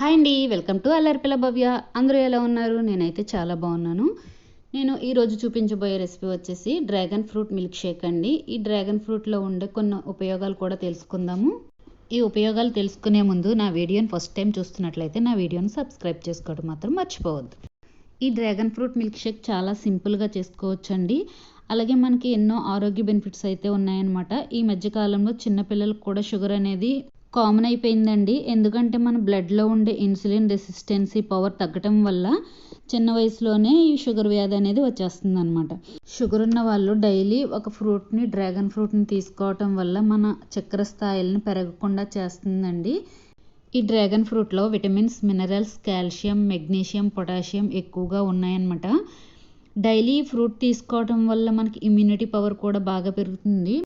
Hi అండి welcome to అల్లరిపిల్ల భవ్య. అందరూ ఎలా ఉన్నారు? నేనైతే చాలా బాగున్నాను. నేను ఈరోజు చూపించబోయే రెసిపీ వచ్చేసి డ్రాగన్ ఫ్రూట్ మిల్క్ షేక్ అండి. ఈ డ్రాగన్ ఫ్రూట్లో ఉండే కొన్ని ఉపయోగాలు కూడా తెలుసుకుందాము. ఈ ఉపయోగాలు తెలుసుకునే ముందు నా వీడియోని ఫస్ట్ టైం చూస్తున్నట్లయితే నా వీడియోని సబ్స్క్రైబ్ చేసుకోవడం మాత్రం మర్చిపోవద్దు. ఈ డ్రాగన్ ఫ్రూట్ మిల్క్ షేక్ చాలా సింపుల్గా చేసుకోవచ్చండి. అలాగే మనకి ఎన్నో ఆరోగ్య బెనిఫిట్స్ అయితే ఉన్నాయన్నమాట. ఈ మధ్యకాలంలో చిన్నపిల్లలకు కూడా షుగర్ అనేది కామన్ అయిపోయిందండి. ఎందుకంటే మన బ్లడ్లో ఉండే ఇన్సులిన్ రెసిస్టెన్సీ పవర్ తగ్గటం వల్ల చిన్న వయసులోనే ఈ షుగర్ వ్యాధి అనేది వచ్చేస్తుంది అనమాట షుగర్ ఉన్న వాళ్ళు డైలీ ఒక ఫ్రూట్ని డ్రాగన్ ఫ్రూట్ని తీసుకోవటం వల్ల మన చక్కెర స్థాయిలను పెరగకుండా చేస్తుందండి. ఈ dragon ఫ్రూట్లో vitamins minerals calcium magnesium potassium ఎక్కువగా ఉన్నాయన్నమాట. డైలీ ఫ్రూట్ తీసుకోవటం వల్ల మనకి ఇమ్యూనిటీ పవర్ కూడా బాగా పెరుగుతుంది.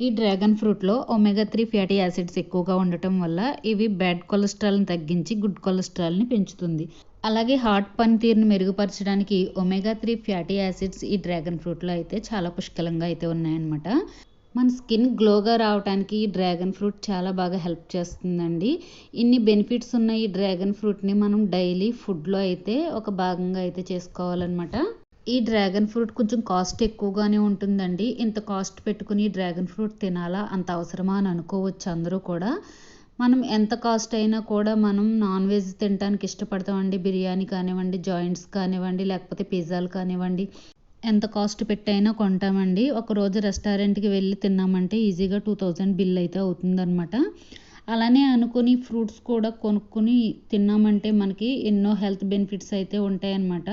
ఈ డ్రాగన్ ఫ్రూట్లో ఒమేగా త్రీ ఫ్యాటీ యాసిడ్స్ ఎక్కువగా ఉండటం వల్ల ఇవి బ్యాడ్ కొలెస్ట్రాల్ని తగ్గించి గుడ్ కొలెస్ట్రాల్ని పెంచుతుంది. అలాగే హార్ట్ పనితీరుని మెరుగుపరచడానికి ఒమేగా త్రీ ఫ్యాటీ యాసిడ్స్ ఈ డ్రాగన్ ఫ్రూట్లో అయితే చాలా పుష్కలంగా అయితే ఉన్నాయన్నమాట. మన స్కిన్ గ్లోగా రావడానికి ఈ డ్రాగన్ ఫ్రూట్ చాలా బాగా హెల్ప్ చేస్తుందండి. ఇన్ని బెనిఫిట్స్ ఉన్న ఈ డ్రాగన్ ఫ్రూట్ని మనం డైలీ ఫుడ్లో అయితే ఒక భాగంగా అయితే చేసుకోవాలన్నమాట. ఈ డ్రాగన్ ఫ్రూట్ కొంచెం కాస్ట్ ఎక్కువగానే ఉంటుందండి. ఇంత కాస్ట్ పెట్టుకుని డ్రాగన్ ఫ్రూట్ తినాలా అంత అవసరమా అని అనుకోవచ్చు అందరూ కూడా. మనం ఎంత కాస్ట్ అయినా కూడా మనం నాన్ వెజ్ తినడానికి ఇష్టపడతామండి. బిర్యానీ కానివ్వండి జాయింట్స్ కానివ్వండి లేకపోతే పిజ్జాలు కానివ్వండి. ఎంత కాస్ట్ పెట్టైనా కొంటామండి. ఒకరోజు రెస్టారెంట్కి వెళ్ళి తిన్నామంటే ఈజీగా టూ థౌజండ్ బిల్ అయితే అవుతుందన్నమాట. అలానే అనుకుని ఫ్రూట్స్ కూడా కొనుక్కొని తిన్నామంటే మనకి ఎన్నో హెల్త్ బెనిఫిట్స్ అయితే ఉంటాయన్నమాట.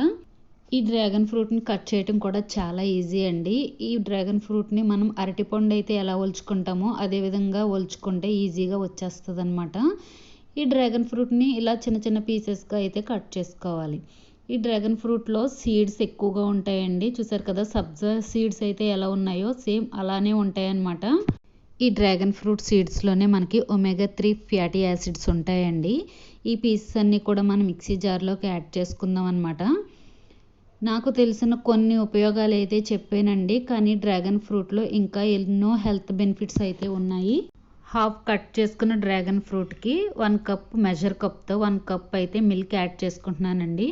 ఈ డ్రాగన్ ఫ్రూట్ని కట్ చేయటం కూడా చాలా ఈజీ అండి. ఈ డ్రాగన్ ఫ్రూట్ని మనం అరటిపండు అయితే ఎలా ఒలుచుకుంటామో అదేవిధంగా ఒలుచుకుంటే ఈజీగా వచ్చేస్తుంది అనమాట ఈ డ్రాగన్ ఫ్రూట్ని ఇలా చిన్న చిన్న పీసెస్గా అయితే కట్ చేసుకోవాలి. ఈ డ్రాగన్ ఫ్రూట్లో సీడ్స్ ఎక్కువగా ఉంటాయండి. చూసారు కదా సబ్జా సీడ్స్ అయితే ఎలా ఉన్నాయో సేమ్ అలానే ఉంటాయన్నమాట. ఈ డ్రాగన్ ఫ్రూట్ సీడ్స్లోనే మనకి ఒమేగా త్రీ ఫ్యాటీ యాసిడ్స్ ఉంటాయండి. ఈ పీసెస్ అన్నీ కూడా మనం మిక్సీ జార్లోకి యాడ్ చేసుకుందాం అనమాట నాకు తెలిసిన కొన్ని ఉపయోగాలు అయితే చెప్పానండి కానీ డ్రాగన్ ఫ్రూట్లో ఇంకా ఎన్నో హెల్త్ బెనిఫిట్స్ అయితే ఉన్నాయి. హాఫ్ కట్ చేసుకున్న డ్రాగన్ ఫ్రూట్కి వన్ కప్ మెజర్ కప్తో వన్ కప్ అయితే మిల్క్ యాడ్ చేసుకుంటున్నానండి.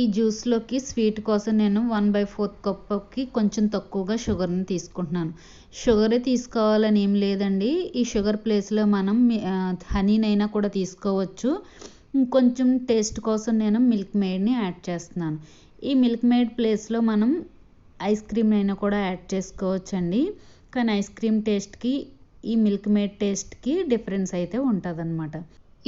ఈ జ్యూస్లోకి స్వీట్ కోసం నేను వన్ బై ఫోర్త్ కప్కి కొంచెం తక్కువగా షుగర్ని తీసుకుంటున్నాను. షుగరే తీసుకోవాలని ఏం లేదండి ఈ షుగర్ ప్లేస్లో మనం హనీనైనా కూడా తీసుకోవచ్చు. కొంచెం టేస్ట్ కోసం నేను మిల్క్ మేడ్ని యాడ్ చేస్తున్నాను. ఈ మిల్క్ మేడ్ ప్లేస్లో మనం ఐస్ క్రీమ్ అయినా కూడా యాడ్ చేసుకోవచ్చండి. కానీ ఐస్ క్రీమ్ టేస్ట్కి ఈ మిల్క్ మేడ్ టేస్ట్కి డిఫరెన్స్ అయితే ఉంటుందన్నమాట.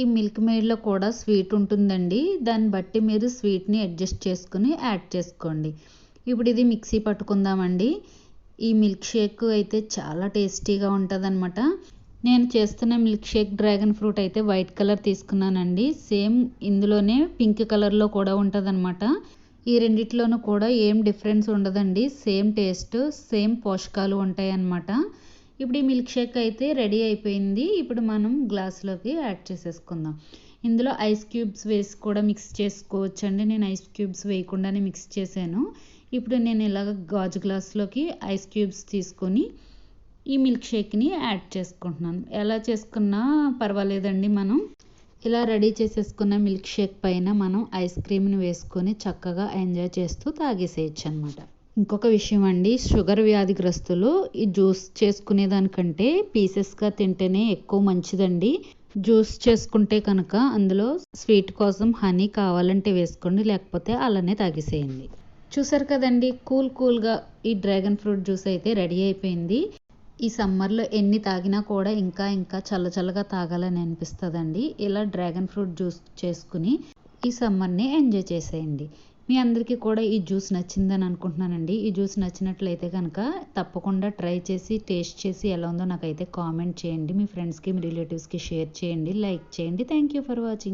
ఈ మిల్క్ మేడ్లో కూడా స్వీట్ ఉంటుందండి. దాన్ని బట్టి మీరు స్వీట్ని అడ్జస్ట్ చేసుకుని యాడ్ చేసుకోండి. ఇప్పుడు ఇది మిక్సీ పట్టుకుందామండి. ఈ మిల్క్ షేక్ అయితే చాలా టేస్టీగా ఉంటుందన్నమాట. నేను చేస్తున్న మిల్క్ షేక్ డ్రాగన్ ఫ్రూట్ అయితే వైట్ కలర్ తీసుకున్నానండి. సేమ్ ఇందులోనే పింక్ కలర్లో కూడా ఉంటుందన్నమాట. ఈ రెండిట్లోనూ కూడా ఏం డిఫరెన్స్ ఉండదండి. సేమ్ టేస్ట్ సేమ్ పోషకాలు ఉంటాయి అన్నమాట ఇప్పుడు ఈ మిల్క్ షేక్ అయితే రెడీ అయిపోయింది. ఇప్పుడు మనం గ్లాస్లోకి యాడ్ చేసేసుకుందాం. ఇందులో ఐస్ క్యూబ్స్ వేసి కూడా మిక్స్ చేసుకోవచ్చండి. నేను ఐస్ క్యూబ్స్ వేయకుండానే మిక్స్ చేశాను. ఇప్పుడు నేను ఇలాగ గాజు గ్లాస్లోకి ఐస్ క్యూబ్స్ తీసుకొని ఈ మిల్క్ షేక్ని యాడ్ చేసుకుంటున్నాను. ఎలా చేసుకున్నా పర్వాలేదండి మనం. ఇలా రెడీ చేసేసుకున్న మిల్క్ షేక్ పైన మనం ఐస్ క్రీమ్ని వేసుకొని చక్కగా ఎంజాయ్ చేస్తూ తాగేసేయచ్చు అనమాట ఇంకొక విషయం అండి షుగర్ వ్యాధిగ్రస్తులు ఈ జ్యూస్ చేసుకునే దానికంటే పీసెస్గా తింటేనే ఎక్కువ మంచిదండి. జ్యూస్ చేసుకుంటే కనుక అందులో స్వీట్ కోసం హనీ కావాలంటే వేసుకోండి లేకపోతే అలానే తాగేసేయండి. చూసారు కదండి కూల్ కూల్గా ఈ డ్రాగన్ ఫ్రూట్ జ్యూస్ అయితే రెడీ అయిపోయింది. ఈ సమ్మర్లో ఎన్ని తాగినా కూడా ఇంకా ఇంకా చల్ల చల్లగా తాగాలని అనిపిస్తుందండి. ఇలా డ్రాగన్ ఫ్రూట్ జ్యూస్ చేసుకుని ఈ సమ్మర్ని ఎంజాయ్ చేసేయండి. మీ అందరికీ కూడా ఈ జ్యూస్ నచ్చిందని అనుకుంటున్నానండి. ఈ జ్యూస్ నచ్చినట్లయితే కనుక తప్పకుండా ట్రై చేసి టేస్ట్ చేసి ఎలా ఉందో నాకైతే కామెంట్ చేయండి. మీ ఫ్రెండ్స్కి మీ రిలేటివ్స్కి షేర్ చేయండి. లైక్ చేయండి. Thank you for watching.